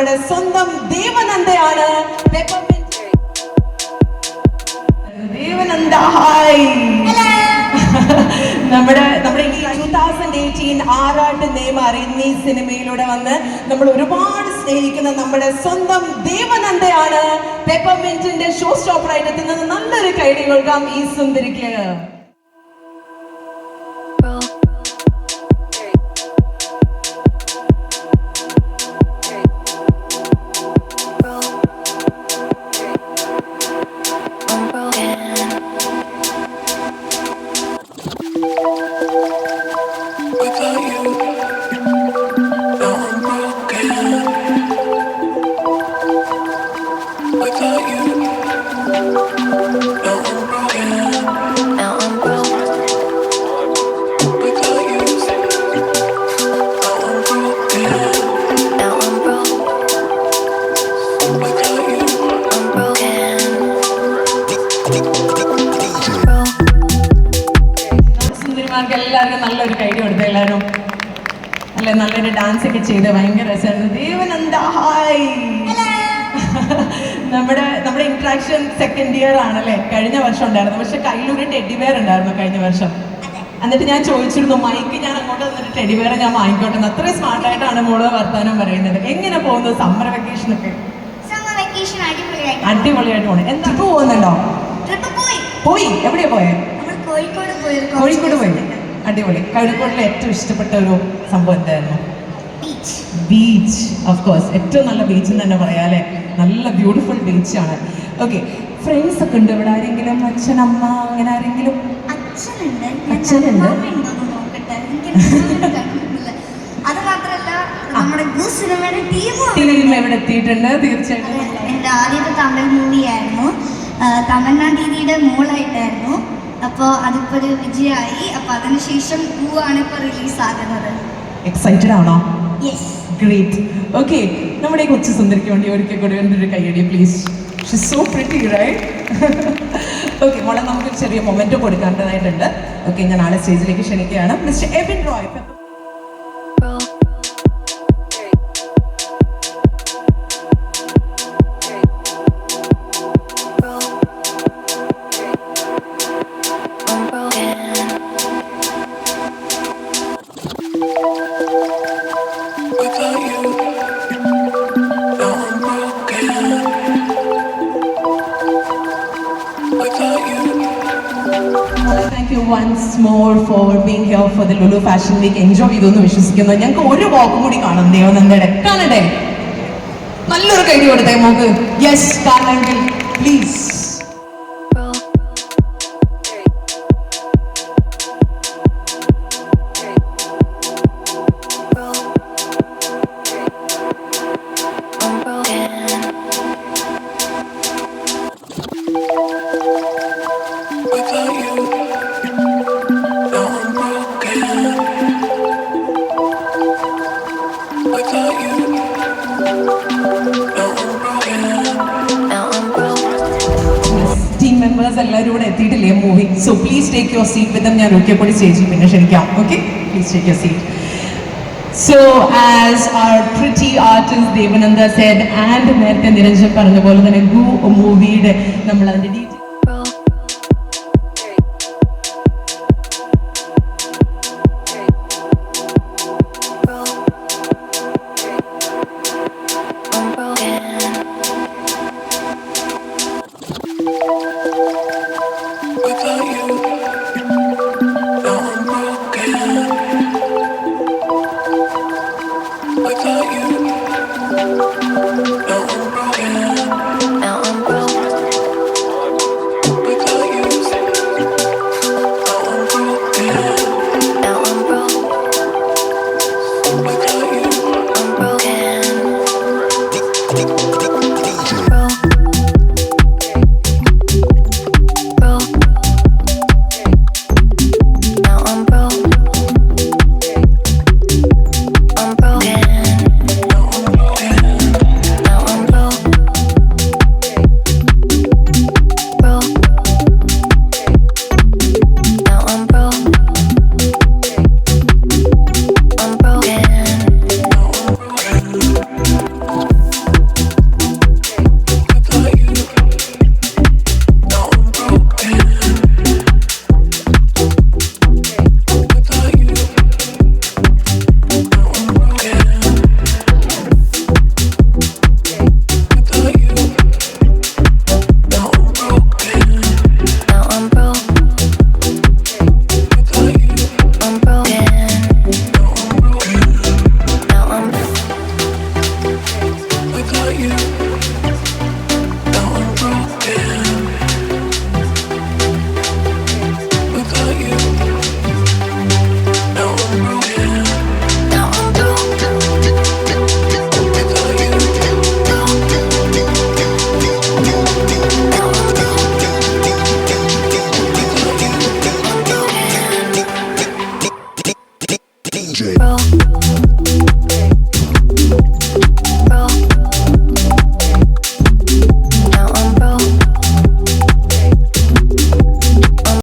നമ്മുടെ സ്വന്തം ദേവനന്ദയാണ്. ദേവനന്ദ ഹായ് നമ്മുടെ നമ്മുടെ ഈ two thousand eighteen Aarattu Neymar എന്നീ സിനിമയിലൂടെ വന്ന് നമ്മൾ ഒരുപാട് സ്നേഹിക്കുന്ന നമ്മുടെ സ്വന്തം ദേവനന്ദയാണ്. പെപ്പർമെന്റിന്റെ ഷോ സ്റ്റോപ്പറായിട്ട് എത്തുന്നത് നല്ലൊരു കൈഡി കൊടുക്കാം ഈ സുന്ദരിക്ക്. without you. നല്ലൊരു കൈഡി കൊടുത്തു എല്ലാവരും. അല്ലെ നല്ലൊരു ഡാൻസ് ഒക്കെ ചെയ്ത് ഭയങ്കര രസമായിരുന്നു. ദേവനന്ദ ഹായ് നമ്മുടെ നമ്മുടെ ഇൻട്രാക്ഷൻ സെക്കൻഡ് ഇയർ ആണല്ലേ? കഴിഞ്ഞ വർഷം ഉണ്ടായിരുന്നു. പക്ഷെ കയ്യിലൊരു ടെഡി വെയർ ഉണ്ടായിരുന്നു കഴിഞ്ഞ വർഷം. എന്നിട്ട് ഞാൻ ചോദിച്ചിരുന്നു മൈക്ക് ഞാൻ അങ്ങോട്ട് വന്നിട്ട് ടെഡി വെയർ ഞാൻ വാങ്ങിക്കോട്ടെ? അത്ര അത്രയും സ്മാർട്ടായിട്ടാണ് മോൾ വർത്താനം പറയുന്നത്. എങ്ങനെ പോകുന്നു സമ്മർ വെക്കേഷൻ ഒക്കെ? അടിപൊളിയായിട്ട് പോണേ. എന്താ ട്രിപ്പ് പോകുന്നുണ്ടോ? പോയി. എവിടെയാ പോയെ? നമ്മൾ കോഴിക്കോട് പോയി കോഴിക്കോട് പോയി. അടിപൊളി. കോഴിക്കോടിലെ ഏറ്റവും ഇഷ്ടപ്പെട്ട ഒരു സംഭവം എന്തായിരുന്നു? ബീച്ച് ഓഫ് കോഴ്സ് ഏറ്റവും നല്ല ബീച്ച് എന്ന് തന്നെ പറയാം അല്ലേ? നല്ല ബ്യൂട്ടിഫുൾ ബീച്ചാണ് ഓക്കെ ഫ്രണ്ട്സ് ഒക്കെ ഉണ്ട് ഇവിടെ ആരെങ്കിലും? അച്ഛൻ അമ്മ അങ്ങനെ ആരെങ്കിലും? അച്ഛനുണ്ട്. അത് മാത്രല്ല നമ്മുടെ ടീം ഇവിടെ എത്തിയിട്ടുണ്ട്? തീർച്ചയായിട്ടും. എന്റെ ആദ്യത്തെ തമിഴ് മൂവിയായിരുന്നു തമിഴ്നാട് ദീദിയുടെ മോളായിട്ടായിരുന്നു. അപ്പോൾ അതിപ്പോൾ ഒരു വിജയമായി. അപ്പോൾ അതിനുശേഷം പൂ ആണ് ഇപ്പൊ റിലീസ് ആകുന്നത് എക്സൈറ്റഡ് ആണോ? യെസ് ഗ്രേറ്റ് ഓക്കെ നമ്മുടെ കൊച്ച് കൊച്ചു സുന്ദരിക്ക് വേണ്ടി ഒരിക്കൽ കൂടി ഒരു കൈയടി please she so pretty right okay മോളെ നമുക്ക് ചെറിയ മൊമെന്റ് കൊടുക്കേണ്ടതായിട്ടുണ്ട് ഓക്കെ ഞാൻ ആളെ സ്റ്റേജിലേക്ക് ക്ഷണിക്കുകയാണ്. Mister Ebin Roy thank you once more for being here for the Lulu fashion week enjoy ചെയ്തു വിശ്വസിക്കുന്നു. ഞങ്ങൾക്ക് ഒരു വാക്ക് കൂടി കാണാം. ദേവനന്ദയുടെ കാണട്ടെ? നല്ലൊരു കൈ കൊടുത്തേ മോക്ക്. യെസ് കാണണമെങ്കിൽ പ്ലീസ് ഇവിടെ എത്തിയിട്ടില്ലേ? Movie so please take your seat വിത്തം ഞാൻ ഒരിക്കൽ ചേച്ചി പിന്നെ ക്ഷണിക്കാം. Okay please take your seat so as our pretty artist Devananda said and നേരത്തെ നിരഞ്ജൻ പറഞ്ഞ പോലെ തന്നെ ഗു മൂവിയുടെ നമ്മൾ അതിന്റെ ഡീറ്റെയിൽ Roll. Roll.